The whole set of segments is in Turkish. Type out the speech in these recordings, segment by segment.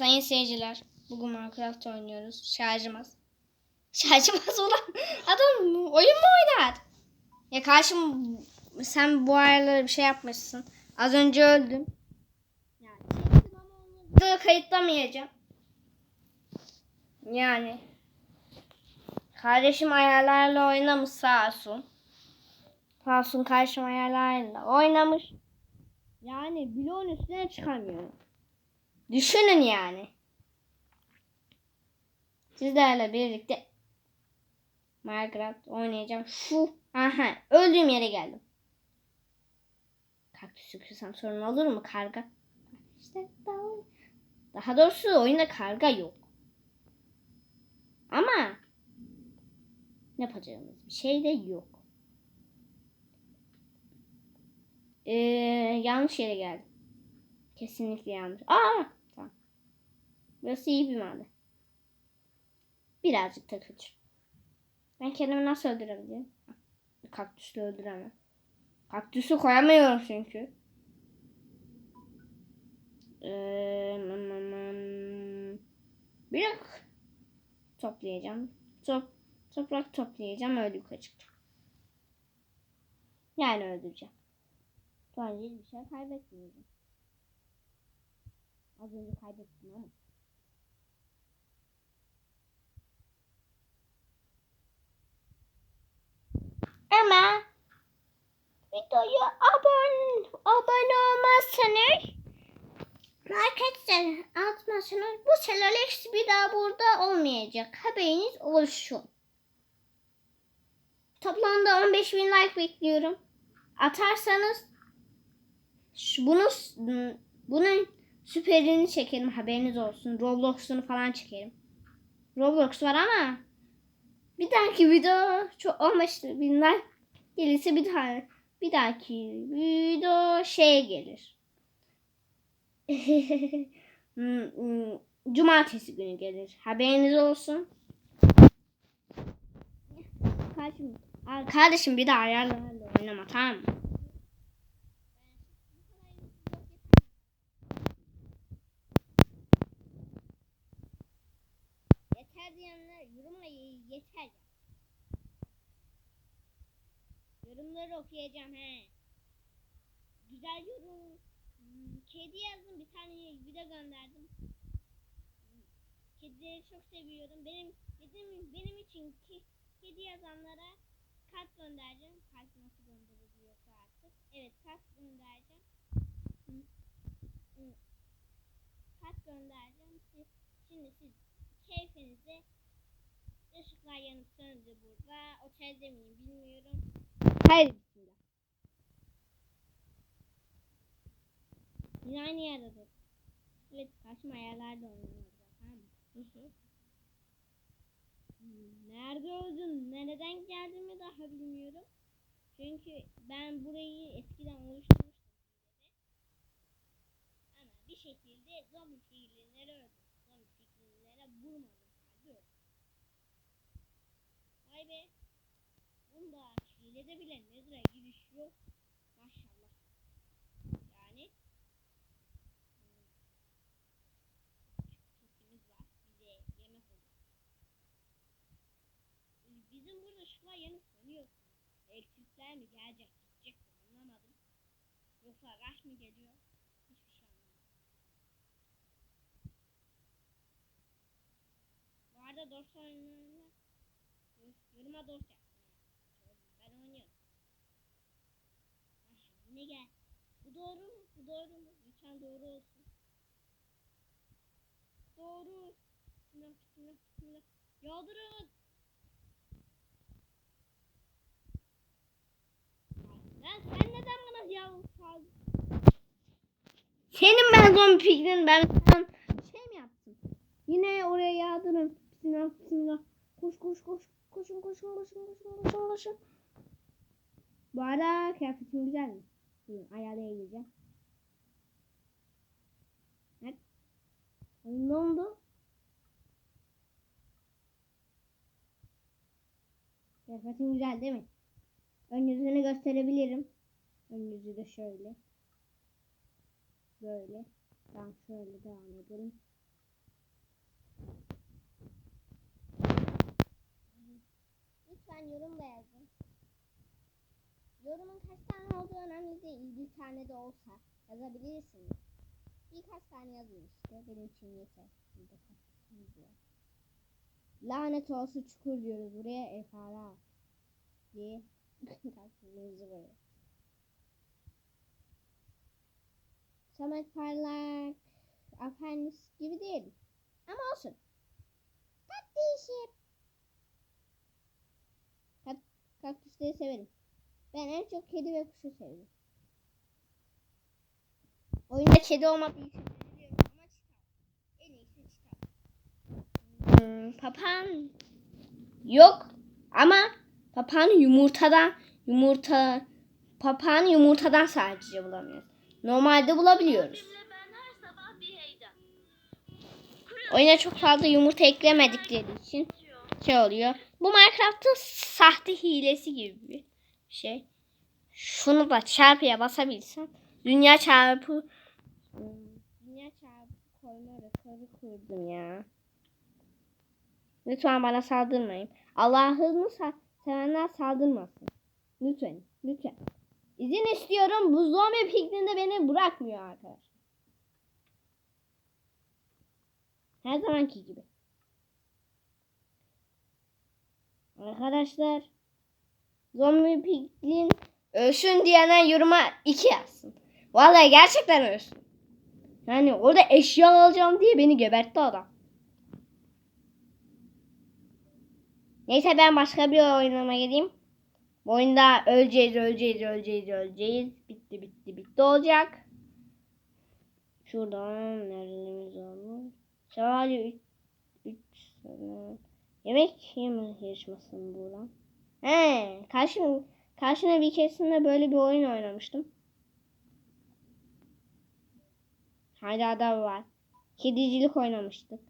Sayın seyirciler, bugün Minecraft oynuyoruz. Şarjım az. Olan adam oyun mu oynar? Ya karşım sen bu aralar bir şey yapmışsın. Az önce öldüm. Yani da kayıtlamayacağım. Yani. Kardeşim ayarlarla oynamış sağ olsun. Sağ olsun kardeşim ayarlarla oynamış. Yani bloğun üstüne çıkamıyorum. Düşünün yani. Sizlerle birlikte Minecraft oynayacağım. Şu aha öldüğüm yere geldim. Kaktüsü kırsam sorun olur mu karga? İşte daha, daha doğrusu oyunda karga yok. Ama yapacağımız bir şey de yok. Ee, yanlış yere geldim. Kesinlikle yanlış. Aa. Burası iyi bir mahalle. Birazcık da. Ben kendimi nasıl öldürebilirim? Kaktüsü öldüremem. Kaktüsü koyamıyorum çünkü. Ee, bir toplayacağım. Top, toprak toplayacağım. Öyle yukarı. Yani öldüreceğim. Sonra hiçbir şey kaybetmeyeceğim. Az önce kaybettim ama. Ama videoya abone, abone olmazsanız like etsen atmazsanız bu Selalex bir daha burada olmayacak. Haberiniz olsun. Toplamda 15 bin like bekliyorum. Atarsanız bunu bunun süperini çekerim haberiniz olsun. Roblox'unu falan çekerim. Roblox var ama bir dahaki video çok 15 bin like gelirse bir daha bir dahaki video şey gelir. Cumartesi günü gelir. Haberiniz olsun. Kardeşim, kardeşim bir daha ayarlarla oynama tamam mı? Yeter diyenler yoruma yeter. Yorumları okuyacağım he. Güzel yorum. Hmm, Kedi yazdım bir tane video gönderdim. Kedileri çok seviyorum. Benim benim benim için ki kedi yazanlara kart göndereceğim. Kart nasıl gönderiliyorsa artık. Evet kart göndereceğim. Kart göndereceğim. Siz, şimdi siz keyfinize ışıklar yanıp burada. Otelde miyim bilmiyorum. Hayır bismillah. Yine Evet karşıma ayarlarda oynuyor tamam mı? Hı. Nerede öldün? Nereden geldiğimi daha bilmiyorum. Çünkü ben burayı eskiden oluşturmuştum. Ama bir şekilde zombi fiilleri öldüm. Vurmadım. Hadi. Vay be. Bunda hilede bile nezre giriş yok. Maşallah. Yani Çiftimiz var. Bize yemek olur. Bizim burada ışıklar yanıp sönüyor. Elektrikler mi gelecek gidecek mi anlamadım. Yoksa araç mı geliyor? Hiçbir şey anlamadım. Bu arada dost oynayanlar yoruma dost yapsın. ha. Ben oynuyorum. Yine gel. Bu doğru mu? Bu doğru mu? Lütfen doğru olsun. Doğru. Bismillah, bismillah, bismillah. Yağdırın. Lan sen neden bana kaldın? Senin ben zombi fikrin ben sen şey mi yaptım? Yine oraya yağdırın. Bismillah bismillah. Koş koş koş. Koşun koşun koşun koşun koşun koşun. Bu arada kıyafetim güzel mi? Hı, ayarlayacağım. Evet. Ne oldu? Kıyafetim güzel değil mi? Ön yüzünü gösterebilirim. Ön yüzü de şöyle. Böyle. Ben şöyle devam edelim. Lütfen yorum da yazın. Yorumun kaç tane olduğu önemli değil. Bir tane de olsa yazabilirsiniz. Birkaç tane yazın işte. Benim için yeter. Lanet olsun çukur diyoruz buraya. Efara. Diye. Kalkınızı böyle. Samet Parlak. Apendis gibi değil. Ama olsun. Tatlı işi. Kat, kaktüsleri severim. Ben en çok kedi ve kuşu seviyorum. Oyunda kedi olmadığı için üzülüyorum ama çıkar. En iyisi çıkar. Hmm, papağan yok ama papağan yumurtadan yumurta papağan yumurtadan sadece bulamıyoruz. Normalde bulabiliyoruz. Oyuna çok fazla yumurta eklemedikleri için şey oluyor. Bu Minecraft'ın sahte hilesi gibi şey. Şunu da çarpıya basabilsem dünya çarpı dünya çarpı koyma rekoru kurdum ya. Lütfen bana saldırmayın. Allah'ını sa- sevenler saldırmasın. Lütfen, lütfen. İzin istiyorum. Bu zombi pikniğinde beni bırakmıyor arkadaşlar. Her zamanki gibi. Arkadaşlar zombi piglin ölsün diyenler yoruma iki yazsın. Vallahi gerçekten ölsün. Yani orada eşya alacağım diye beni gebertti adam. Neyse ben başka bir oynama geleyim. Bu oyunda öleceğiz, öleceğiz, öleceğiz, öleceğiz. Bitti, bitti, bitti olacak. Şuradan nerelerimiz olmuş? Sadece 3 sene. Yemek yeme yarışması bu lan. He, karşı, karşına bir keresinde böyle bir oyun oynamıştım. Hala da var. Kedicilik oynamıştık.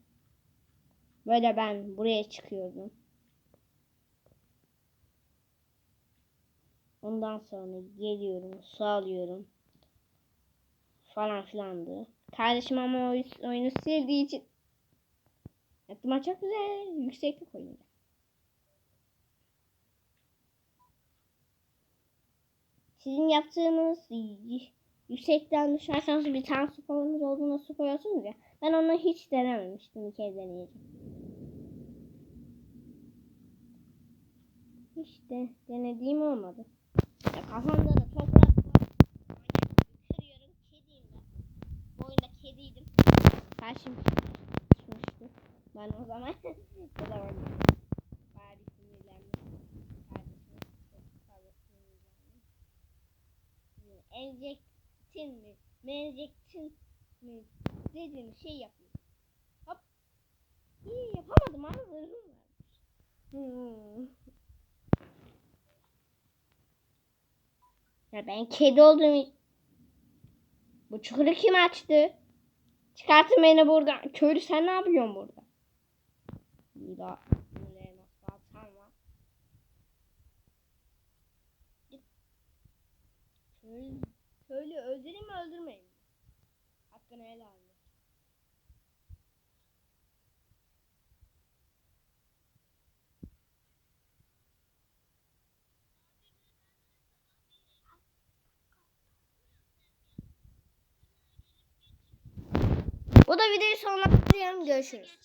Böyle ben buraya çıkıyordum. Ondan sonra geliyorum, su alıyorum. Falan filandı. Kardeşim ama oy- oyunu sevdiği için aklıma çok güzel yükseklik oyunu. Sizin yaptığınız yüksekten düşerseniz bir tane su kovanız olduğunda su koyuyorsunuz ya. Ben onu hiç denememiştim. Bir kez deneyeceğim. Hiç de denediğim olmadı. Ya kafamda da toprak var. Kırıyorum. Kediyim ben. Bu kediydim. Karşım çıkmıştı. Ben o zaman bulamadım. Bari sinirlendim. Kardeşime çok fazla sinirlendim. Enjektin mi? Menjektin mi? Dediğim şey yapayım. Hop. İyi yapamadım ama zırhım varmış. Hmm. Ya ben kedi olduğumu... Bu çukuru kim açtı? Çıkartın beni buradan. Köylü sen ne yapıyorsun burada? Bir daha. Köylü, köylü öldüreyim mi öldürmeyeyim mi? Hakkını helal et. Bu da videoyu sonlandırıyorum. Görüşürüz.